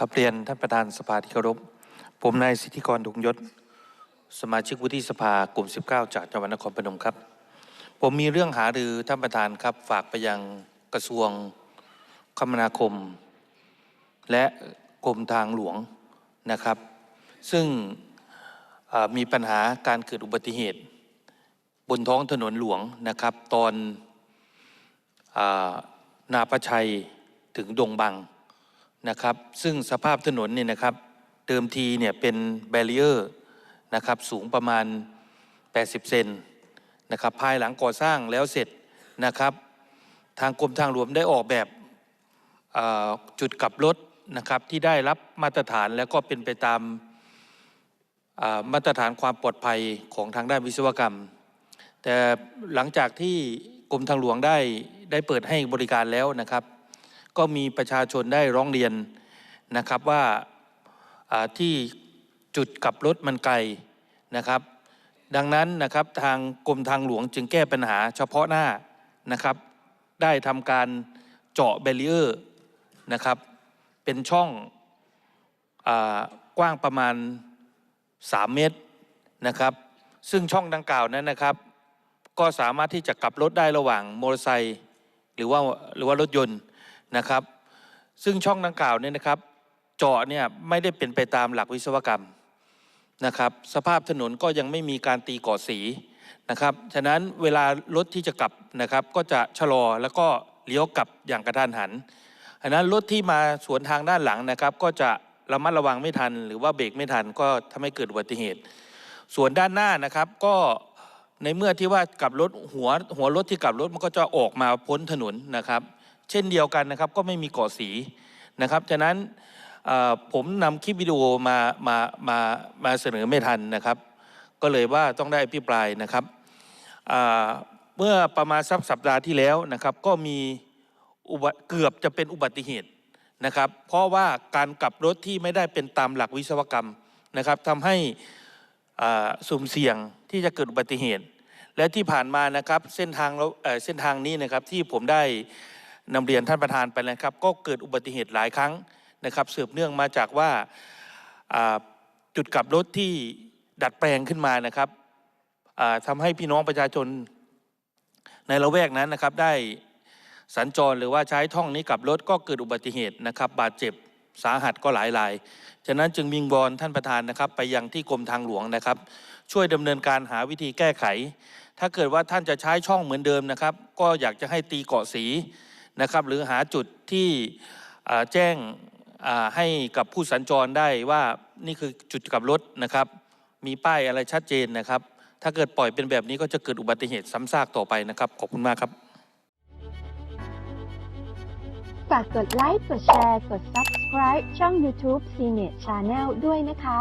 ครับเรียนท่านประธานสภาที่เคารพ ผมนายสิทธิกรดุงยศ สมาชิกวุฒิสภากลุ่ม 19 จากจังหวัดนครพนมครับ ผมมีเรื่องหารือท่านประธานครับ ฝากไปยังกระทรวงคมนาคม และกรมทางหลวงนะครับ ซึ่งมีปัญหาการเกิดอุบัติเหตุ บนท้องถนนหลวงนะครับ ตอนอนาประชัยถึงดงบัง นะครับ ซึ่งสภาพถนนเนี่ยนะครับเดิมทีเนี่ยเป็นแบเรียร์นะครับสูงประมาณ 80 เซนนะครับภายหลังก่อสร้างแล้วเสร็จนะครับ ทางกรมทางหลวงได้ออกแบบจุดกลับรถนะครับที่ได้รับมาตรฐานแล้วก็เป็นไปตามมาตรฐานความปลอดภัยของทางด้านวิศวกรรม แต่หลังจากที่กรมทางหลวงได้ได้เปิดให้บริการแล้วนะครับ ก็มีประชาชนได้ร้องเรียนนะครับว่าที่จุดกลับรถมันไกลนะครับ ดังนั้นนะครับทางกรมทางหลวงจึงแก้ปัญหาเฉพาะหน้านะครับ ได้ทำการเจาะแบรีเออร์นะครับ เป็นช่องอกว้างประมาณ 3 เมตรนะครับ ซึ่งช่องดังกล่าวนั้นนะครับ ก็สามารถที่จะกลับรถได้ระหว่างมอเตอร์ไซค์หรือว่าหรือว่ารถยนต์ นะครับ ซึ่งช่องดังกล่าวเนี่ยนะครับ เจาะเนี่ยไม่ได้เป็นไปตามหลักวิศวกรรมนะครับ สภาพถนนก็ยังไม่มีการตีก่อสีนะครับ ฉะนั้นเวลารถที่จะกลับนะครับ ก็จะชะลอแล้วก็เลี้ยวกลับอย่างกระทันหันฉะนั้นรถที่มาสวนทางด้านหลังนะครับ ก็จะระมัดระวังไม่ทัน หรือว่าเบรกไม่ทันก็ทำให้เกิดอุบัติเหตุ ส่วนด้านหน้านะครับก็ในเมื่อที่ว่ากลับรถหัวหัวรถที่กลับรถมันก็จะออกมาพ้นถนนนะครับ เช่นเดียวกันนะครับ ก็ไม่มีเกาะสีนะครับฉะนั้นผมนำคลิปวิดีโอมามามามาเสนอไม่ทันนะครับ ก็เลยว่าต้องได้อภิปรายนะครับเมื่อประมาณสักสัปดาห์ที่แล้วนะครับ ก็มีเกือบจะเป็นอุบัติเหตุนะครับ เพราะว่าการกลับรถที่ไม่ได้เป็นตามหลักวิศวกรรมนะครับทำให้สุ่มเสี่ยงที่จะเกิดอุบัติเหตุ และที่ผ่านมานะครับเส้นทางเเส้นทางนี้นะครับที่ผมได้ นำเรียนท่านประธานไปนะครับ ก็เกิดอุบัติเหตุหลายครั้งนะครับสืบเนื่องมาจากว่าจุดกลับรถที่ดัดแปลงขึ้นมานะครับอ่าทำให้พี่น้องประชาชนในละแวกนั้นนะครับได้สัญจรหรือว่าใช้ท่องนี้กลับรถก็เกิดอุบัติเหตุนะครับ บาดเจ็บสาหัสก็หลายราย ฉะนั้นจึงวิงวอนท่านประธานนะครับ ไปยังที่กรมทางหลวงนะครับ ช่วยดำเนินการหาวิธีแก้ไข ถ้าเกิดว่าท่านจะใช้ช่องเหมือนเดิมนะครับ ก็อยากจะให้ตีเกาะสี นะครับ หรือหาจุดที่แจ้งให้กับผู้สัญจรได้ว่านี่คือจุดกลับรถนะครับ มีป้ายอะไรชัดเจนนะครับ ถ้าเกิดปล่อยเป็นแบบนี้ก็จะเกิดอุบัติเหตุซ้ำซากต่อไปนะครับ ขอบคุณมากครับฝากกดไลค์ กดแชร์ กด Subscribe ช่อง YouTube CNET Channel ด้วยนะคะ